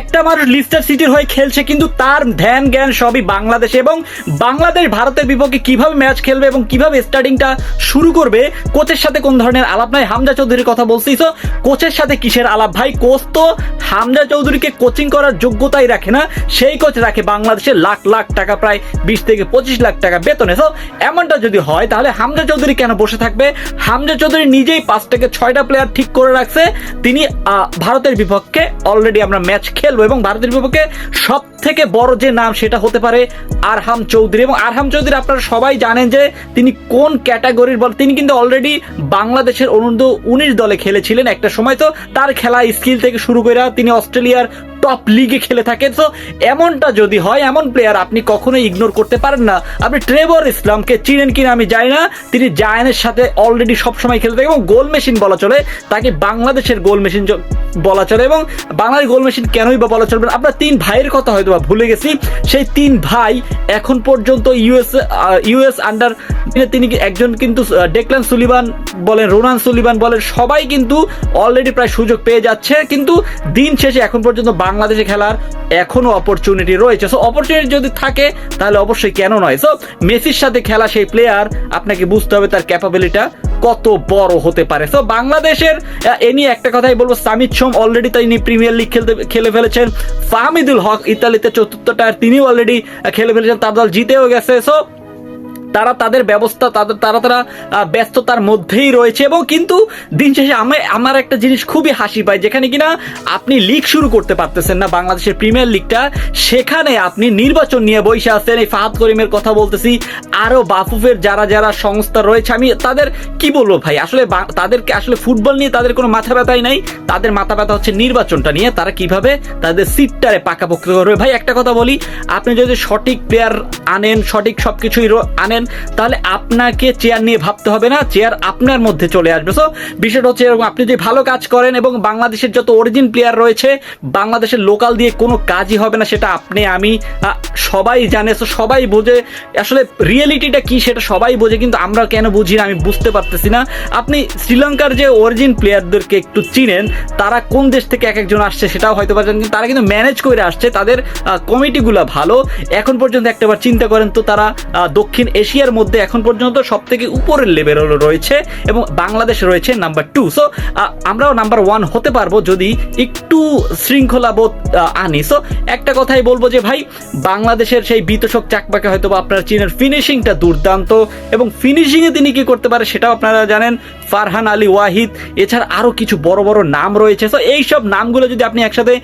একটা মানুষ লিস্টার সিটির হয়ে খেলছে কিন্তু তার ধ্যান জ্ঞান সবই বাংলাদেশে এবং বাংলাদেশ ভারতের বিপক্ষে কীভাবে ম্যাচ খেলবে এবং কীভাবে স্টার্টিংটা শুরু করবে, কোচের সাথে কোন ধরনের আলাপ নাই, হামজা চৌধুরীর কথা বলছি। তো কোচের সাথে কিসের আলাপ ভাই? কোচ তো হামজা চৌধুরীকে কোচিং করার যোগ্যতাই রাখে না, সেই কোচ রাখে বাংলাদেশে লাখ লাখ টাকা, প্রায় বিশ থেকে পঁচিশ লাখ টাকা বেতনে। তো এমনটা যদি হয়, তাহলে হামজা চৌধুরী কেন বসে থাকবে? হামজা চৌধুরী নিজেই পাঁচ থেকে ছয়টা প্লেয়ার ঠিক করে রাখছে, তিনি ভারতের বিপক্ষে অলরেডি আমরা ম্যাচ খেলব এবং ভারতের বিপক্ষে সব থেকে বড় যে নাম সেটা হতে পারে আরহাম চৌধুরী। এবং আরহাম চৌধুরী আপনারা সবাই জানেন যে তিনি কোন ক্যাটাগরির বল তিনি কিন্তু অলরেডি বাংলাদেশের অনূর্ধ্ব উনিশ দলে খেলেছিলেন একটা সময়, তো তার খেলা স্কিল থেকে শুরু করে তিনি অস্ট্রেলিয়ার টপ লিগে খেলে থাকেন। তো এমনটা যদি হয়, এমন প্লেয়ার আপনি কখনোই ইগনোর করতে পারেন না। আপনি ট্রেভর ইসলামকে চিনেন কিনা আমি জানি না। তিনি জায়ানের সাথে অলরেডি সবসময় খেলে থাকে এবং গোল মেশিন বলা চলে। তাকে বাংলাদেশের গোল মেশিন বলা চলে এবং বাংলাদেশ গোল মেশিন কেনই বা বলা চলবে? আপনার তিন ভাইয়ের কথা হয়তো বা ভুলে গেছি। সেই তিন ভাই এখন পর্যন্ত ইউএস ইউএস আন্ডার তিনি একজন কিন্তু ডেকলান সুলিবান বলেন রোনান সুলিবান বলেন, সবাই কিন্তু অলরেডি প্রায় সুযোগ পেয়ে যাচ্ছে। কিন্তু দিন শেষে এখন পর্যন্ত বাংলাদেশে খেলার এখনও অপরচুনিটি রয়েছে। সো অপরচুনিটি যদি থাকে, তাহলে অবশ্যই কেন নয়? সো মেসির সাথে খেলা সেই প্লেয়ার আপনাকে বুঝতে হবে তার ক্যাপাবিলিটা কত বড় হতে পারে। সো বাংলাদেশের এ নিয়ে একটা কথাই বলব, সামিত সোম অলরেডি তিনি প্রিমিয়ার লিগ খেলতে, খেলে ফেলেছেন। ফাহমিদুল হক ইতালিতে চতুর্থটা তিনি অলরেডি খেলে ফেলেছেন। তার দল জিতেও গেছে। সো তারা তাদের ব্যবস্থা, তাদের, তারা তারা ব্যস্ততার মধ্যেই রয়েছে এবং কিন্তু দিন শেষে আমি, আমার একটা জিনিস খুবই হাসি পায়, যেখানে কিনা আপনি লিগ শুরু করতে পারতেছেন না বাংলাদেশের প্রিমিয়ার লিগটা সেখানে আপনি নির্বাচন নিয়ে বসে আছেন। এই ফাহাদ করিমের কথা বলতেছি, আরও বাফুফের যারা যারা সংস্থা রয়েছে, আমি তাদের কি বলব ভাই? আসলে তাদেরকে আসলে ফুটবল নিয়ে তাদের কোনো মাথা ব্যথাই নাই, তাদের মাথা ব্যথা হচ্ছে নির্বাচনটা নিয়ে, তারা কীভাবে তাদের সিটটারে পাকাপোক্ত করবে? ভাই, একটা কথা বলি, আপনি যদি সঠিক প্লেয়ার আনেন, সঠিক সবকিছুই রো- আনেন তাহলে আপনাকে চেয়ার নিয়ে ভাবতে হবে না চেয়ার আপনার মধ্যে চলে আসবে। সো বিষয়টা হচ্ছে এরকম, আপনি যদি ভালো কাজ করেন এবং বাংলাদেশের যত অরিজিন প্লেয়ার রয়েছে, বাংলাদেশের লোকাল দিয়ে কোনো কাজই হবে না, সেটা আপনি, আমি সবাই জানে তো সবাই বোঝে, আসলে রিয়েলিটিটা কি সেটা সবাই বোঝে, কিন্তু আমরা কেন বুঝি না, আমি বুঝতে পারতেছি না। আপনি শ্রীলঙ্কার যে অরিজিন প্লেয়ারদেরকে একটু চিনেন, তারা কোন দেশ থেকে এক একজন আসছে সেটাও হয়তো পারছেন কিন্তু তারা কিন্তু ম্যানেজ করে আসছে, তাদের কমিটিগুলো ভালো। এখন পর্যন্ত একটাবার চিন্তা করেন তো তারা দক্ষিণ দক্ষিণ এশিয়ার মধ্যে এখন পর্যন্ত সব থেকে উপরের লেভেল রয়েছে এবং বাংলাদেশ রয়েছে নাম্বার টু সো আমরাও নাম্বার ওয়ান হতে পারব যদি একটু শৃঙ্খলাবোধ আনি। সো একটা কথাই বলব যে ভাই, বাংলাদেশের সেই বিতোষক চাকপাকে হয়তো আপনার চীনের ফিনিশিংটা দুর্দান্ত এবং ফিনিশিংয়ে তিনি কি করতে পারে সেটাও আপনারা জানেন। ফারহান আলী ওয়াহিদ, এছাড়া আরও কিছু বড় বড় নাম রয়েছে। সো এইসব নামগুলো যদি আপনি একসাথে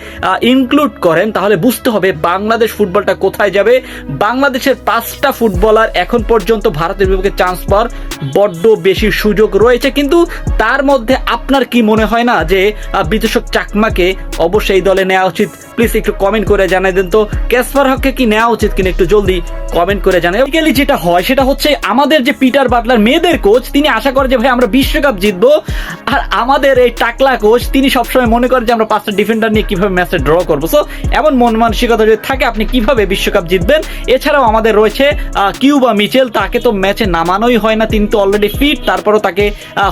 ইনক্লুড করেন, তাহলে বুঝতে হবে বাংলাদেশ ফুটবলটা কোথায় যাবে। বাংলাদেশের পাঁচটা ফুটবলার এখন পর্যন্ত ভারতের বিপক্ষে চান্স পাওয়ার বড্ড বেশি সুযোগ রয়েছে। কিন্তু তার মধ্যে আপনার কি মনে হয় না যে বিদেশক চাকমাকে অবশ্যই দলে নেওয়া উচিত? প্লিজ একটু কমেন্ট করে জানাই দেন তো। ক্যাসপার হককে কি নেওয়া উচিত কিনা একটু জলদি কমেন্ট করে জানাই। বেসিক্যালি যেটা হয়, সেটা হচ্ছে আমাদের যে পিটার বাটলার মেয়েদের কোচ তিনি আশা করে যে ভাই আমরা বিশ্বকাপ জিতবো। আর আমাদের এই টাকলা কোচ তিনি সবসময় মনে করেন যে আমরা পাঁচটা ডিফেন্ডার নিয়ে কীভাবে ম্যাচে ড্র করব। সো এমন মন মানসিকতা যদি থাকে, আপনি কীভাবে বিশ্বকাপ জিতবেন? এছাড়াও আমাদের রয়েছে কিউবা মিচেল, তাকে তো ম্যাচে নামানোই হয় না, তিনি তো অলরেডি ফিট তারপরও তাকে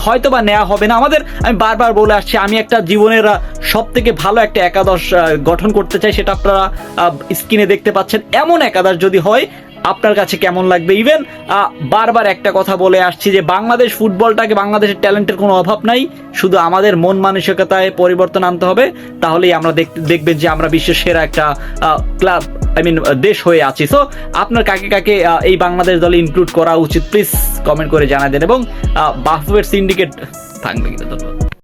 হয়তো বা নেওয়া হবে না। আমাদের, আমি বারবার বলে আসছি, আমি একটা জীবনের সব থেকে ভালো একটা একাদশ গঠন করতে চাই, সেটা আপনারা স্ক্রিনে দেখতে পাচ্ছেন। এমন একাদশ যদি হয়, আপনার কাছে কেমন লাগবে? ইভেন বারবার একটা কথা বলে আসছি যে, বাংলাদেশ ফুটবলটাকে, বাংলাদেশের ট্যালেন্টের কোনো অভাব নাই। শুধু আমাদের মন মানসিকতায় পরিবর্তন আনতে হবে। তাহলেই আমরা দেখ- দেখবেন যে, আমরা বিশ্বের সেরা একটা ক্লাব আই মিন দেশ হয়ে আছি। সো আপনার কাকে কাকে এই বাংলাদেশ দলে ইনক্লুড করা উচিত? প্লিজ কমেন্ট করে জানাই দেন এবং বাফুয়ের সিন্ডিকেট থাকবে কিনা ধন্যবাদ।